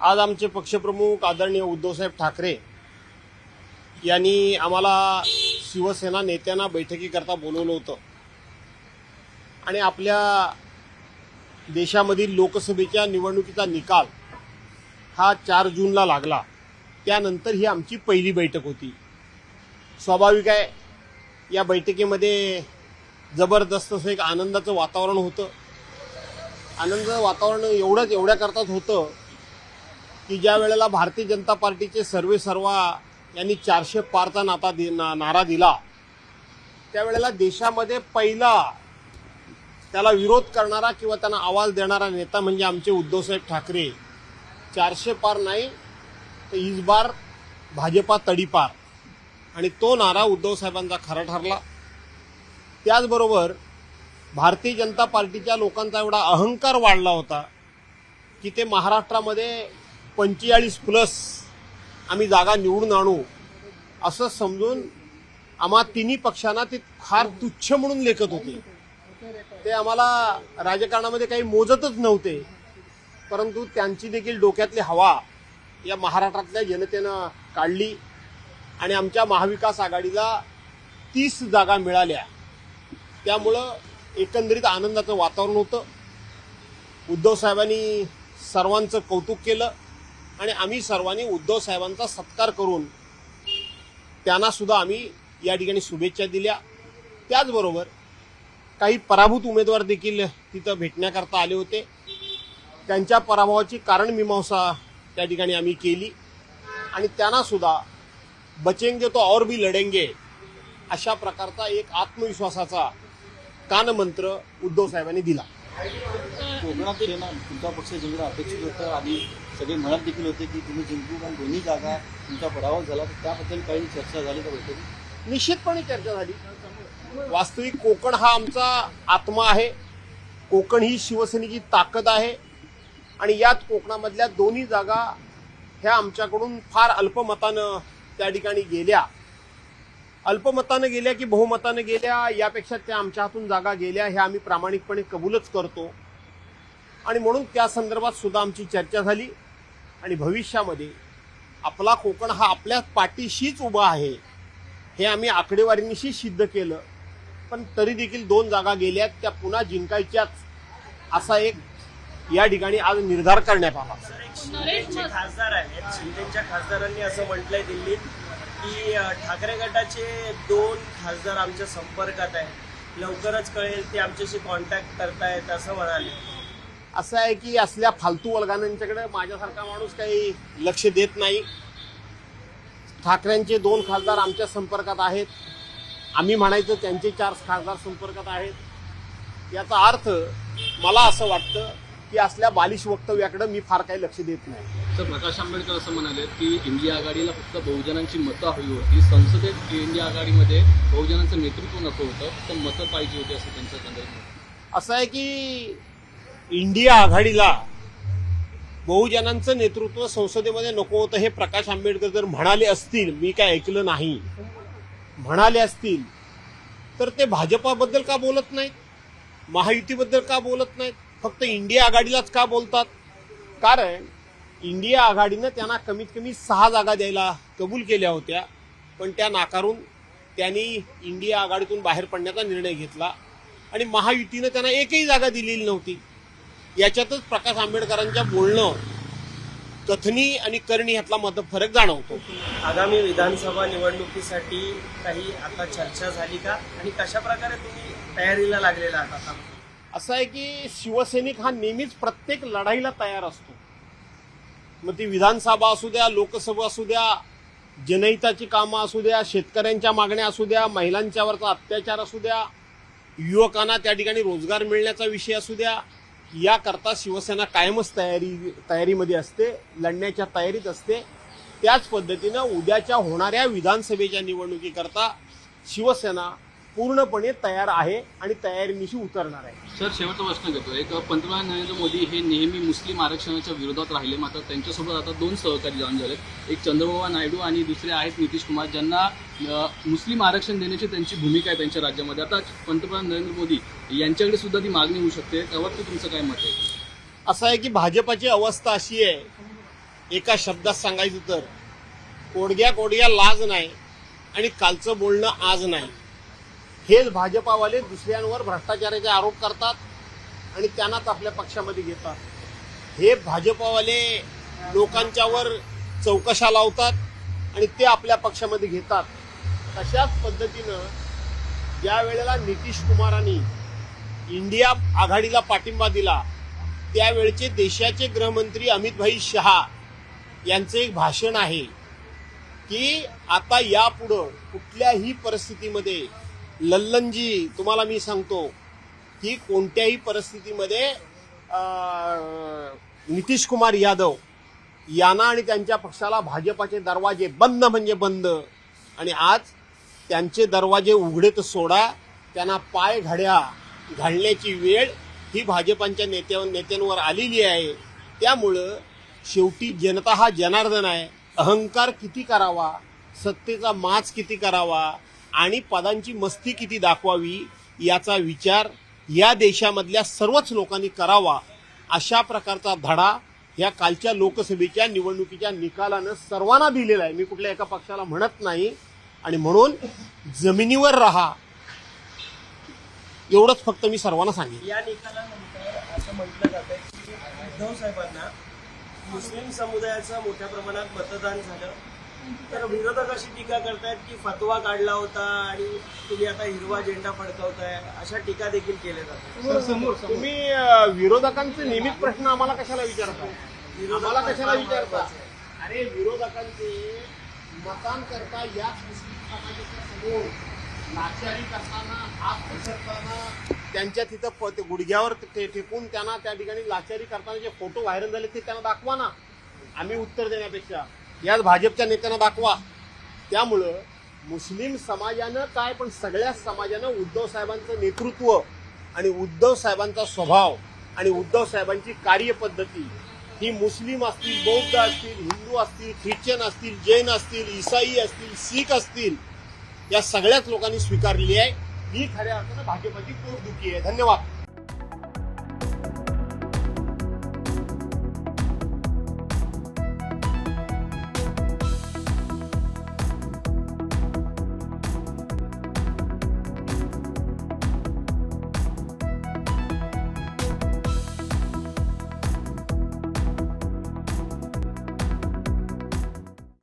आज आमचे पक्षप्रमुख आदरणीय उद्धवसाहेब ठाकरे यांनी आम्हाला शिवसेना नेत्यांना बैठकीकरता बोलवलं होतं. आणि आपल्या देशामधील लोकसभेच्या निवडणुकीचा निकाल हा चार जूनला लागला. त्यानंतर ही आमची पहिली बैठक होती. स्वाभाविक आहे या बैठकीमध्ये जबरदस्त असं एक आनंदाचं वातावरण होतं. आनंद वातावरण एवढंच एवढ्याकरताच होतं की ज्या वेळेला भारतीय जनता पार्टीचे सर्वे सर्वा यांनी चारशे पारचा नाता दि ना नारा दिला त्यावेळेला देशामध्ये पहिला त्याला विरोध करणारा किंवा त्यांना आवाज देणारा नेता म्हणजे आमचे उद्धवसाहेब ठाकरे. चारशे पार नाही तर इस बार भाजपा तडीपार आणि तो नारा उद्धव साहेबांचा खरा ठरला. त्याचबरोबर भारतीय जनता पार्टीच्या लोकांचा एवढा अहंकार वाढला होता की ते महाराष्ट्रामध्ये पंचेचाळीस प्लस आम्ही जागा निवडून आणू असं समजून आम्हा तिन्ही पक्षांना ते फार तुच्छ म्हणून लेखत होते. ते आम्हाला राजकारणामध्ये काही मोजतच नव्हते परंतु त्यांची देखील डोक्यातली हवा या महाराष्ट्रातल्या जनतेनं काढली आणि आमच्या महाविकास आघाडीला तीस जागा मिळाल्या. त्यामुळं एकंदरीत आनंदाचं वातावरण होतं. उद्धव साहेबांनी सर्वांचं कौतुक केलं. आणि आम्ही सर्वांनी उद्धव साहेबांचा सत्कार करून त्यांना सुद्धा आम्ही या ठिकाणी शुभेच्छा दिल्या. त्याचबरोबर काही पराभूत उमेदवार देखील तिथं भेटण्याकरता आले होते. त्यांच्या पराभवाची कारण मीमांसा त्या ठिकाणी आम्ही केली. आणि त्यांना सुद्धा बचेंगे तो और भी लढेंगे अशा प्रकारचा एक आत्मविश्वासाचा कानमंत्र उद्धव साहेबांनी दिला. कोकणात तुमचा पक्ष जिंकणं अपेक्षित होतं आणि सगळे म्हणत देखील होते की तुम्ही जिंकू पण दोन्ही जागा तुमचा पराभव झाला तर त्याबद्दल काही चर्चा झाली का बैठकीत? निश्चितपणे चर्चा झाली. वास्तविक कोकण हा आमचा आत्मा आहे. कोकण ही शिवसेनेची ताकद आहे. आणि याच कोकणामधल्या दोन्ही जागा ह्या आमच्याकडून फार अल्पमतानं त्या ठिकाणी गेल्या. अल्पमतानं गेल्या की बहुमतानं गेल्या यापेक्षा त्या आमच्या हातून जागा गेल्या हे आम्ही प्रामाणिकपणे कबूलच करतो. आणि म्हणून त्या संदर्भात सुद्धा आमची चर्चा झाली. आणि भविष्यामध्ये आपला कोकण हा आपल्या पाठीशीच उभा आहे हे आम्ही आकडेवारीनिशी सिद्ध केलं. पण तरी देखील दोन जागा गेल्यात त्या पुन्हा जिंकायच्याच असा एक या ठिकाणी आज निर्धार करण्यात आला. खासदार आहेत शिंदेच्या खासदारांनी असं म्हटलंय दिल्लीत की ठाकरे गटाचे दोन खासदार आमच्या संपर्कात आहेत. लवकरच कळेल ते आमच्याशी कॉन्टॅक्ट करतायत असं म्हणाले. असं आहे की असल्या फालतू वल्गानांच्याकडे माझ्यासारखा माणूस काही लक्ष देत नाही. ठाकरेंचे दोन खासदार आमच्या संपर्कात आहेत. आम्ही म्हणायचं त्यांचे चार खासदार संपर्कात आहेत. याचा अर्थ मला असं वाटतं की असल्या बालिश वक्तव्याकडे मी फार काही लक्ष देत नाही. तर प्रकाश आंबेडकर असं म्हणाले की इंडिया आघाडीला फक्त बहुजनांची मतं हवी होती. संसदेत इंडिया आघाडीमध्ये बहुजनांचं नेतृत्व नको होतं फक्त मतं पाहिजे होती असं त्यांचं संदर्भ असं आहे की इंडिया आघाडीला बहुजनांचं नेतृत्व संसदेमध्ये नको होतं हे प्रकाश आंबेडकर जर म्हणाले असतील मी काय ऐकलं नाही. म्हणाले असतील तर ते भाजपाबद्दल का बोलत नाहीत? महायुतीबद्दल का बोलत नाहीत? फक्त इंडिया आघाडीलाच का बोलतात? कारण इंडिया आघाडीनं त्यांना कमीत कमी सहा जागा द्यायला कबूल केल्या होत्या पण त्या नाकारून त्यांनी इंडिया आघाडीतून बाहेर पडण्याचा निर्णय घेतला. आणि महायुतीनं त्यांना एकही जागा दिलेली नव्हती. याच्यातच प्रकाश आंबेडकरांच्या बोलणं कथनी आणि करणी ह्यातला मत फरक जाणवतो. आगामी विधानसभा निवडणुकीसाठी काही आता चर्चा झाली का? आणि कशा प्रकारे तुम्ही तयारीला लागलेला आहात आता? असं आहे की शिवसैनिक हा नेहमीच प्रत्येक लढाईला तयार असतो. मग ती विधानसभा असू द्या लोकसभा असू द्या जनहिताची कामं असू द्या शेतकऱ्यांच्या मागण्या असू द्या महिलांच्यावरचा अत्याचार असू द्या युवकांना त्या ठिकाणी रोजगार मिळण्याचा विषय असू द्या याकरता शिवसेना कायमच तयारी तयारीमध्ये असते लढण्याच्या तयारीत असते. त्याच पद्धतीनं उद्याच्या होणाऱ्या विधानसभेच्या निवडणुकीकरता शिवसेना पूर्णपणे तयार आहे आणि तयारीनिशी उतरणार आहे. सर शेवटचा प्रश्न घेतो एक पंतप्रधान नरेंद्र मोदी हे नेहमी मुस्लिम आरक्षणाच्या विरोधात राहिले मात्र त्यांच्यासोबत आता दोन सहकारी जॉईन झालेत. एक चंद्रबाबा नायडू आणि दुसरे आहेत नितीश कुमार ज्यांना मुस्लिम आरक्षण देण्याची त्यांची भूमिका आहे त्यांच्या राज्यामध्ये. आता पंतप्रधान नरेंद्र मोदी यांच्याकडे सुद्धा ती मागणी होऊ शकते. त्यावरती तुमचं काय मत आहे? असं आहे की भाजपाची अवस्था अशी आहे एका शब्दात सांगायचं तर कोडग्या कोडग्या लाज नाही आणि कालचं बोलणं आज नाही. हेच भाजपावाले दुसऱ्यांवर भ्रष्टाचाराचे आरोप करतात आणि त्यांनाच आपल्या पक्षामध्ये घेतात. हे भाजपावाले लोकांच्यावर चौकशा लावतात आणि ते आपल्या पक्षामध्ये घेतात. तशाच पद्धतीनं ज्या वेळेला नितीश कुमारांनी इंडिया आघाडीला पाठिंबा दिला त्यावेळचे देशाचे गृहमंत्री अमितभाई शहा यांचं एक भाषण आहे की आता यापुढं कुठल्याही परिस्थितीमध्ये लल्लनजी तुम्हाला मी सांगतो की कोणत्याही परिस्थितीमध्ये नितीश कुमार यादव यांना आणि त्यांच्या पक्षाला भाजपाचे दरवाजे बंद म्हणजे बंद. आणि आज त्यांचे दरवाजे उघडे तर सोडा त्यांना पाय घड्या घालण्याची वेळ ही भाजपांच्या नेत्या नेत्यांवर आलेली आहे. त्यामुळं शेवटी जनता हा जनार्दन आहे. अहंकार किती करावा? सत्तेचा माच किती करावा? आणि पदांची मस्ती किती दाखवावी याचा विचार या देशामधल्या सर्वच लोकांनी करावा अशा प्रकारचा धडा या कालच्या लोकसभेच्या निवडणुकीच्या निकालानं सर्वांना दिलेला आहे. मी कुठल्या एका पक्षाला म्हणत नाही. आणि म्हणून जमिनीवर राहा. एवढंच फक्त मी सर्वांना सांगेन. या निकालानंतर असं म्हटलं जात आहे की उद्धव साहेबांना मुस्लिम समुदायाचं मोठ्या प्रमाणात मतदान झालं. तर विरोधक अशी टीका करतायत की फतवा काढला होता आणि तुम्ही आता हिरवा झेंडा फडकवताय अशा टीका देखील केल्या जातात. तुम्ही विरोधकांचे नेहमीच प्रश्न आम्हाला कशाला विचारता? विरोधक आम्हाला कशाला विचारता. अरे विरोधकांचे मतांकरता याच मुस्लिम समाजाच्या समोर लाचारी करताना हात घसरताना. त्यांच्या तिथं गुडघ्यावर ते टेकून त्यांना त्या ठिकाणी लाचारी करताना जे फोटो व्हायरल झाले ते त्यांना दाखवा ना. आम्ही उत्तर देण्यापेक्षा. याच भाजपच्या नेत्यांना दाखवा. त्यामुळं मुस्लिम समाजानं काय पण सगळ्या समाजानं उद्धव साहेबांचं नेतृत्व आणि उद्धव साहेबांचा स्वभाव आणि उद्धव साहेबांची कार्यपद्धती ही मुस्लिम असतील बौद्ध असतील हिंदू असतील ख्रिश्चन असतील जैन असतील इसाई असतील शीख असतील या सगळ्याच लोकांनी स्वीकारलेली आहे. ही खऱ्या अर्थानं भाजपाची पोटदुखी आहे. धन्यवाद.